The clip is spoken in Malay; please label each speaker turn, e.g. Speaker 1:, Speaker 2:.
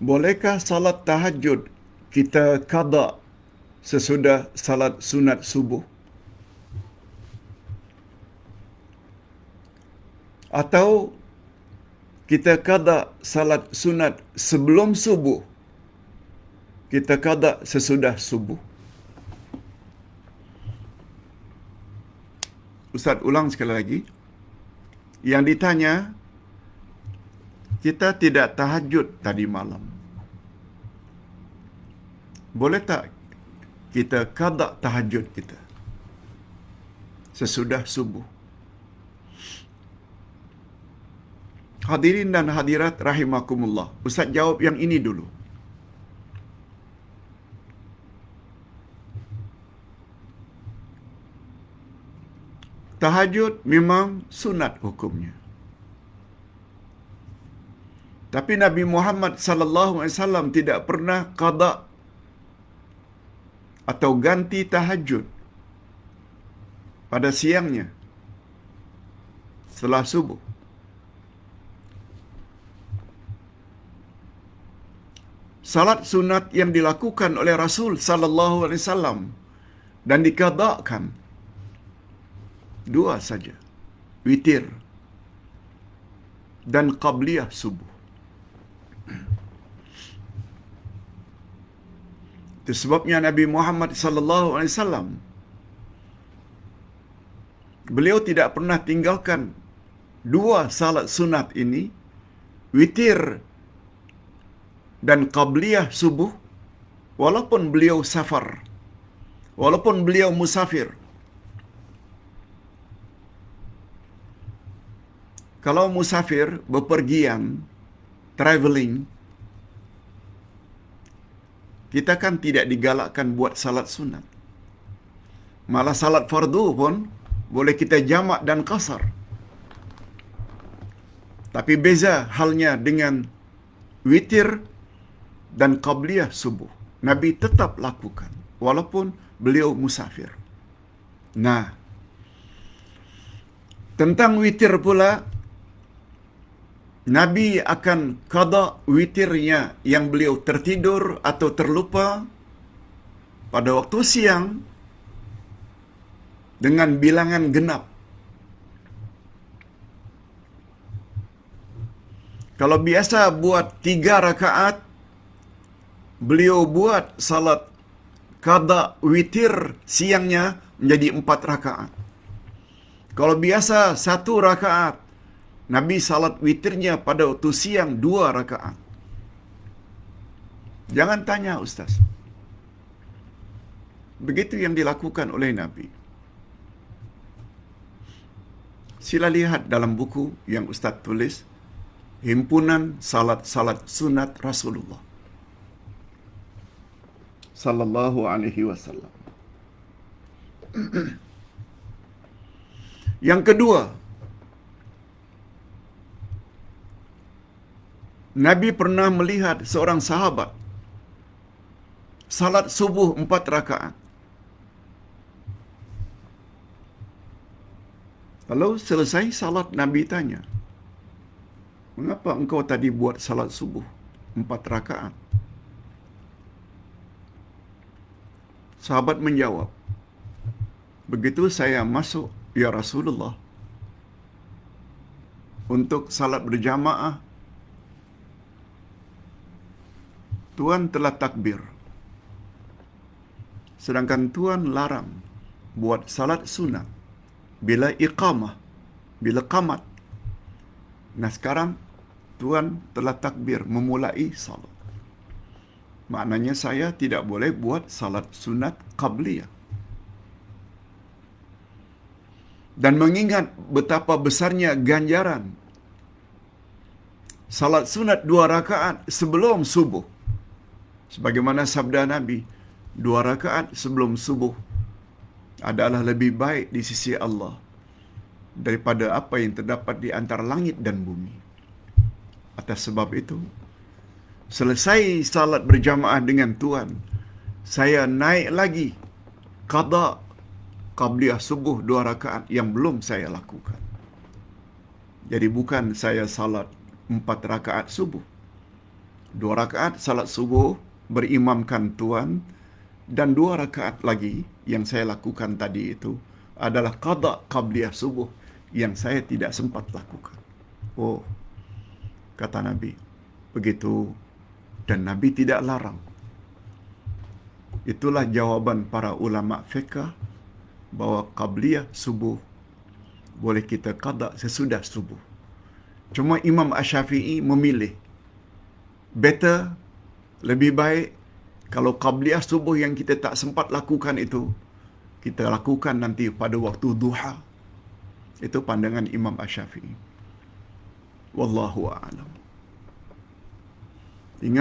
Speaker 1: Bolehkah salat tahajud kita qada sesudah salat sunat subuh? Atau kita qada salat sunat sebelum subuh? Kita qada sesudah subuh? Ustaz ulang sekali lagi. Yang ditanya, kita tidak tahajud tadi malam. Boleh tak kita qada tahajud kita sesudah subuh? Hadirin dan hadirat rahimakumullah. Ustaz jawab yang ini dulu. Tahajud memang sunat hukumnya. Tapi Nabi Muhammad sallallahu alaihi wasallam tidak pernah qada atau ganti tahajud pada siangnya setelah subuh. Salat sunat yang dilakukan oleh Rasul sallallahu alaihi wasallam dan dikadakan dua saja. Witir dan qabliyah subuh. Itu sebabnya Nabi Muhammad sallallahu alaihi wasallam beliau tidak pernah tinggalkan dua salat sunat ini witir dan qabliyah subuh walaupun beliau safar walaupun beliau musafir. Kalau musafir bepergian traveling kita kan tidak digalakkan buat salat sunat. Malah salat fardu pun boleh kita jamak dan kasar. Tapi beza halnya dengan witir dan qabliyah subuh. Nabi tetap lakukan walaupun beliau musafir. Nah, tentang witir pula Nabi akan qada witirnya yang beliau tertidur atau terlupa pada waktu siang dengan bilangan genap. Kalau biasa buat tiga rakaat, beliau buat salat qada witir siangnya menjadi empat rakaat. Kalau biasa satu rakaat, Nabi salat witirnya pada waktu siang dua rakaat. Jangan tanya Ustaz. Begitu yang dilakukan oleh Nabi. Sila lihat dalam buku yang Ustaz tulis, Himpunan Salat-Salat Sunat Rasulullah. Sallallahu alaihi wasallam. Yang kedua, Nabi pernah melihat seorang sahabat salat subuh empat rakaat. Kalau selesai salat, Nabi tanya, Mengapa engkau tadi buat salat subuh empat rakaat? Sahabat menjawab, Begitu saya masuk, Ya Rasulullah, untuk salat berjamaah, Tuhan telah takbir. Sedangkan Tuhan larang buat salat sunat bila iqamah, bila qamat. Nah sekarang Tuhan telah takbir memulai salat. Maknanya saya tidak boleh buat salat sunat qabliyah. Dan mengingat betapa besarnya ganjaran salat sunat dua rakaat sebelum subuh. Sebagaimana sabda Nabi, dua rakaat sebelum subuh adalah lebih baik di sisi Allah daripada apa yang terdapat di antara langit dan bumi. Atas sebab itu, selesai salat berjamaah dengan Tuhan, saya naik lagi qada qabliyah subuh dua rakaat yang belum saya lakukan. Jadi bukan saya salat empat rakaat subuh. Dua rakaat salat subuh berimamkan tuan dan dua rakaat lagi yang saya lakukan tadi itu adalah qada qabliyah subuh yang saya tidak sempat lakukan. Oh, kata Nabi. Begitu dan Nabi tidak larang. Itulah jawaban para ulama fiqh bahawa qabliyah subuh boleh kita qada sesudah subuh. Cuma Imam Ash-Syafi'i memilih better lebih baik kalau qabliyah subuh yang kita tak sempat lakukan itu kita lakukan nanti pada waktu duha. Itu pandangan Imam Ash-Syafi'i. Wallahu a'lam. Ingat